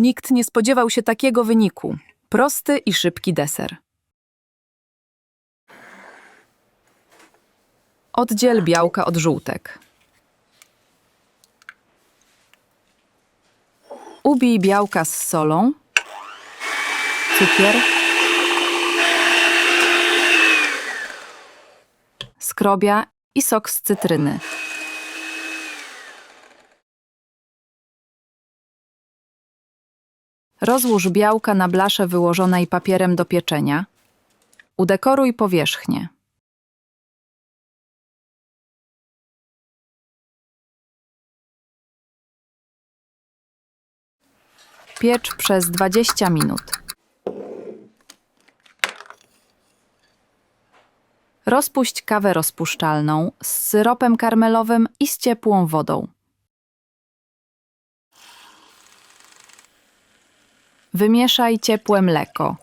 Nikt nie spodziewał się takiego wyniku. Prosty i szybki deser. Oddziel białka od żółtek. Ubij białka z solą, cukier, skrobia i sok z cytryny. Rozłóż białka na blasze wyłożonej papierem do pieczenia. Udekoruj powierzchnię. Piecz przez 20 minut. Rozpuść kawę rozpuszczalną z syropem karmelowym i z ciepłą wodą. Wymieszaj ciepłe mleko.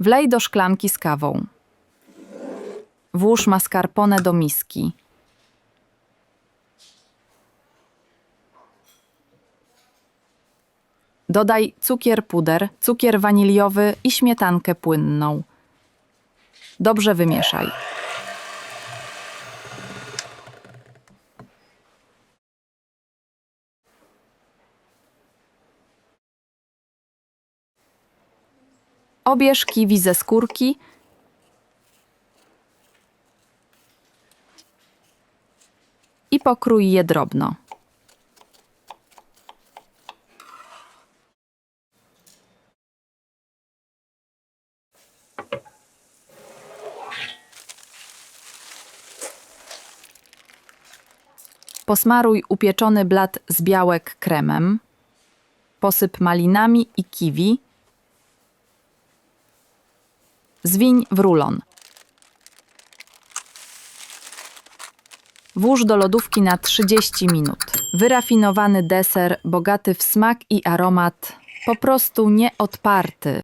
Wlej do szklanki z kawą. Włóż mascarpone do miski. Dodaj cukier puder, cukier waniliowy i śmietankę płynną. Dobrze wymieszaj. Obierz kiwi ze skórki. I pokrój je drobno. Posmaruj upieczony blat z białek kremem. Posyp malinami i kiwi. Zwiń w rulon. Włóż do lodówki na 30 minut. Wyrafinowany deser, bogaty w smak i aromat, po prostu nieodparty.